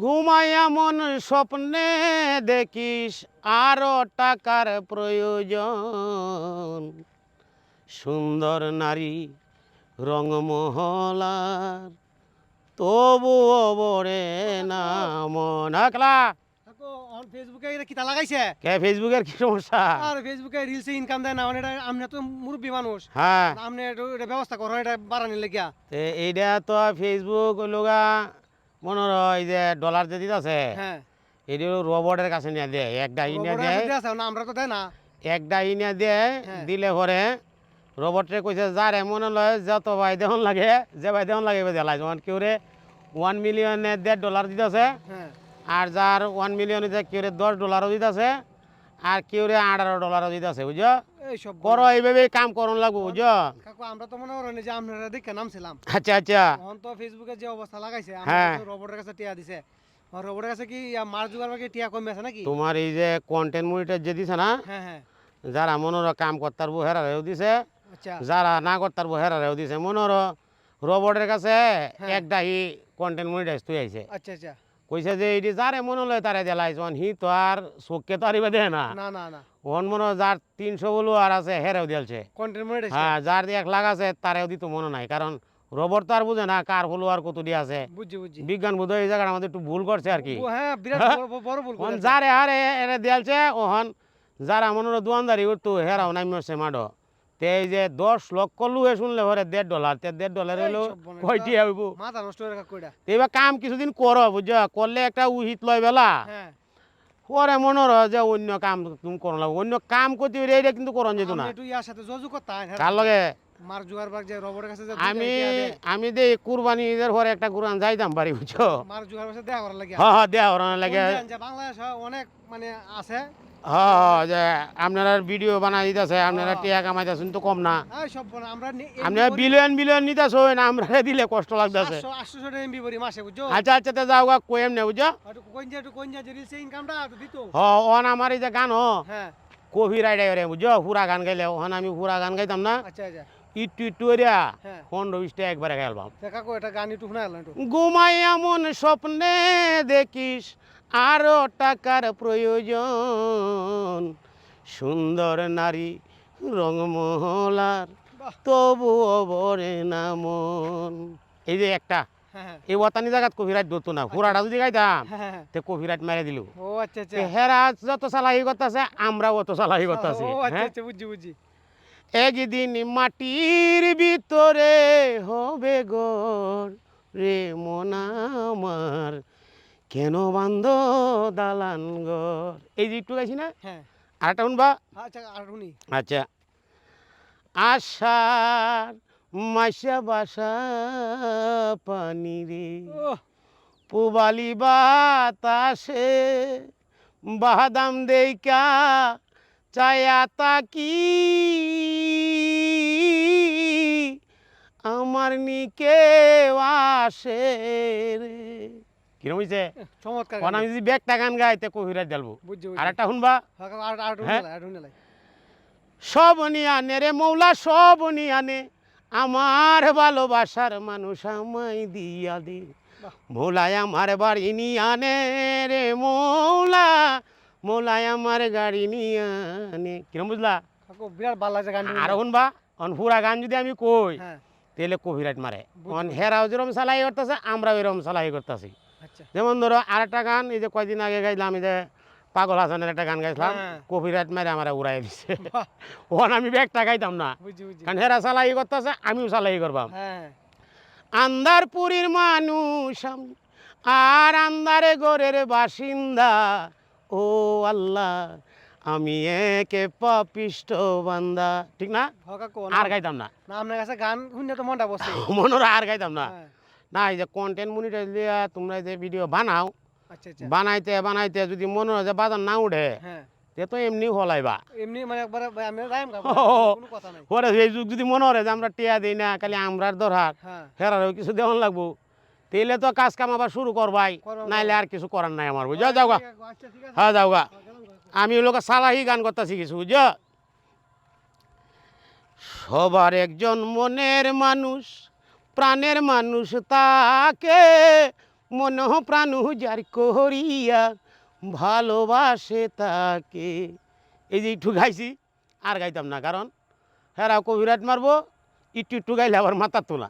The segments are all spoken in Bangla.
ঘুমাইয়া মন স্বপ্নে দেখিস আরও টাকার প্রয়োজন। সুন্দর নারী রঙমহলার তবুও বরে না মন। আকলা ফেসবুকে কিতা লাগাইছে? কে ফেসবুকের কি সমস্যা? আর ফেসবুকে রিলসে ইনকাম দেয় না মানে এটা আপনি তো মুরব্বী মানুষ। হ্যাঁ। এটা ব্যবস্থা এটা বাড়ানির লেগিয়া। এইটা তো ফেসবুক লোগা মনে হয় যে ডলার যে দিতেছে হ্যাঁ। এটা রোবটের কাছে নিয়ে দেয় একটা ইনিয়া রোবটের দেয়। আমরা তো দেয় না। একটা ইনিয়া দেয়। দিলে পরে রোবটরে কইছে যারে মনে লয় যত ভাই দেহন লাগে যে ভাই দেহন লাগে দেলাই। যেমন কেউ রে ওয়ান মিলিয়নে দেড় ডলার দিতেছে হ্যাঁ। আর যার ওয়ান মিলিয়ন কেউ রে দশ ডলারও দিতেছে আর কেউ রে আঠারো ডলারও দিতেছে বুঝছ? এই সব করো এইভাবে কাম করন লাগবো বুঝছ? কাকু আমরা তো মনে করেন যে আপনারা দেখে নামছিলাম আচ্ছা আচ্ছা। তখন তো ফেসবুকে যে অবস্থা লাগাইছে হ্যাঁ। রোবটের কাছে টিয়া দিছে। রোবটের কাছে কি মার জোগাড় বাকি টিয়া কমে আছে নাকি? তোমার এই যে কন্টেন্ট মনিটর যে দিছে না হ্যাঁ হ্যাঁ। যারা মনোর কাম করতার বউ হেরারেও দিছে আচ্ছা। যারা না করতার বউ হেরারেও দিছে। মনোর রোবটের কাছে। একটা হি কন্টেন্ট মনিটাইজ তুই আইছে আচ্ছা আচ্ছা। কইছে যে এটি যারে মনে লয় তারে দেলাইছ। হি তো আর চোখকে তো আরিবা দেয় না। না না না। ওন মনে যার তিনশো বলু আর আছে হেরেও মনিটাইজ হ্যাঁ যার এক লাখ আছে তারেও দিত মনে নাই। কারণ রোবট তো আর বুঝে না কার ফলোয়ার কত দিয়ে আছে বিজ্ঞান বোধ এই জায়গাটা আমাদের একটু ভুল করছে আর কি। হ্যাঁ। যারে হারে এরে দিয়ালছে ওহন যারা মনোর দোয়ানদারি উঠতো হেরাও নামিছে মাডো তে এই যে দশ লক্ষ লুহে শুনলে হরে দেড় ডলার তে দেড় ডলার হইল কয়টি হইব? মাথা নষ্ট কাকু এবার কাম কিছুদিন করো বুঝছ? করলে একটা উহিত লয় বেলা। হ্যাঁ। পরে মনে হয় যে অন্য কাম তুমি করো লাগবে অন্য কাম করতে হইলে এটা কিন্তু করন যেত না। ইয়ার সাথে যোগাযোগ করতাম হ্যাঁ। কার লগে? মার জোগাড় বাগ যে রোবটের কাছে যে আমি আমি দে কুরবানি ঈদের পরে একটা কুরবান যাইতাম পারি বুঝছ? মার জোগাড় কাছে করার লাগে। হ্যাঁ হ্যাঁ দেয়া ওরানো লাগে। বাংলাদেশ অনেক মানে আছে হ্যাঁ হ্যাঁ আপনারা ভিডিও বানাই দিতেছে আপনারা হ্যাঁ। টিয়া কামাইতেছেন তো কম না। আমরা আপনারা বিলিয়ন বিলিয়ন নিতেছেন আমরা দিলে কষ্ট লাগতেছে। 800 800 টাকা এমবি করি মাসে বুঝছ? আচ্ছা আচ্ছা তে যাও গা কইম না বুঝছ? একটু কোন যে একটু কোন যে রিলসে ইনকামটা একটু দিত। হ অন আমার এই যে গান হ। হ্যাঁ। কফি রাইডাই রে বুঝছ? পুরা গান গাইলে ওখানে আমি পুরা গান গাইতাম না। আচ্ছা আচ্ছা। ইটু ইটু এরিয়া হ্যাঁ। পনেরো বিশটা একবারে গাইলাম ঘুমাই এমন স্বপ্নে দেখিস আরও টাকার প্রয়োজন। সুন্দর নারী রঙমহলার বাহ। তবুও বরে না মন। এই যে একটা হ্যাঁ হ্যাঁ। এই ওতানি জায়গাত কপিরাইট ধরতো না। পুরাটা যদি গাইতাম হ্যাঁ, তে কপিরাইট মেরে দিল। আচ্ছা আচ্ছা। হেরা যত চালাহি করতেছে আমরাও অত চালাহি আচ্ছা হ্যাঁ? আচ্ছা বুঝছি বুঝছি। একদিন মাটির ভিতরে হবে গর রে মনা আমার। কেন বান্ধ দালান ঘর? এই যে একটু গাইছি না? হ্যাঁ। আরেকটা শুনবা? আচ্ছা আর আচ্ছা। আশার মাসা বাসা পানি রে। পুবালি বাতাসে বাদাম দেইকা চায়া তাকি। আমার নিকে আসে রে। কিরম হইছে? চমৎকার কোন আমি যদি ব্যাগটা গান গাইতে কহিরা দেলবো? আর একটা শুনবা? হ্যাঁ, হ্যাঁ? লাই সব নিয়ানে রে মৌলা সব নিয়ানে আমার ভালোবাসার মানুষ আমায় দিয়া দে। মৌলায় আমার বাড়ি নিয়ানে রে মৌলা মৌলায় আমার গাড়ি নিয়ানে। কিরম বুঝলা? বিরাট ভালো লাগছে গান আর শুনবা? অনফুরা গান যদি আমি কই হ্যাঁ। তাহলে কপিরাইট মারে। অন হেরাও যেরকম সালাই করতেছে আমরাও এরকম সালাই করতেছি। যেমন ধরো আরেকটা গান এই যে কয়দিন আগে গাইলাম এই যে পাগল হাসানের একটা গান গাইছিলাম। কপিরাইট মারে আমার উড়াই দিছে। ওখান আমি ব্যাগটা গাইতাম না। কারণ হেরা চালাই করতেছে আমিও চালাই করবাম। হ্যাঁ। আন্দারপুরীর মানুষ আমি, আর আন্দারে গোরের বাসিন্দা ও আল্লাহ আমি একে পাপিষ্ট বান্দা। ঠিক না? আর গাইতাম না। না আপনার কাছে গান শুনলে তো মনটা বসে। মনোরা আর গাইতাম না। হ্যাঁ, না এই যে কন্টেন্ট মনিটাইজ দিয়া তোমরা যে ভিডিও বানাও আচ্ছা আচ্ছা। বানাইতে বানাইতে যদি মনে হয় যে বাজার না উঠে হ্যাঁ। তে তো এমনি হলাইবা। এমনি মানে একবার আমি রাইম কোনো কথা নাই। এই যুগ যদি মনে হয় যে আমরা টিয়া দিই না খালি আমরার দরহার হ্যাঁ। হেরারও কিছু দেওয়ান লাগবো তেলে তো কাজ কাম আবার শুরু করবাই করব, নাইলে আর কিছু করার নাই আমার বুঝো? আচ্ছা হ্যাঁ যাও গা। হ্যাঁ, আমি লোক সালাহি গান করতে শিখেছি বুঝো? সবার একজন মনের মানুষ প্রাণের মানুষ তাকে মন প্রাণ যার করিয়া ভালোবাসে তাকে। এই যে একটু গাইছি, আর গাইতাম না, কারণ হ্যাঁ কবিরাট মারবো, একটু একটু গাইলে আবার মাথা তোলা।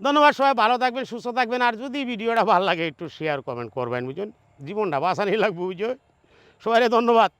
ধন্যবাদ সবাই, ভালো থাকবেন, সুস্থ থাকবেন, আর যদি ভিডিওটা ভালো লাগে, একটু শেয়ার কমেন্ট করবেন বুঝুন। জীবনটা বাঁচানি লাগবে বুঝো সবাই ধন্যবাদ।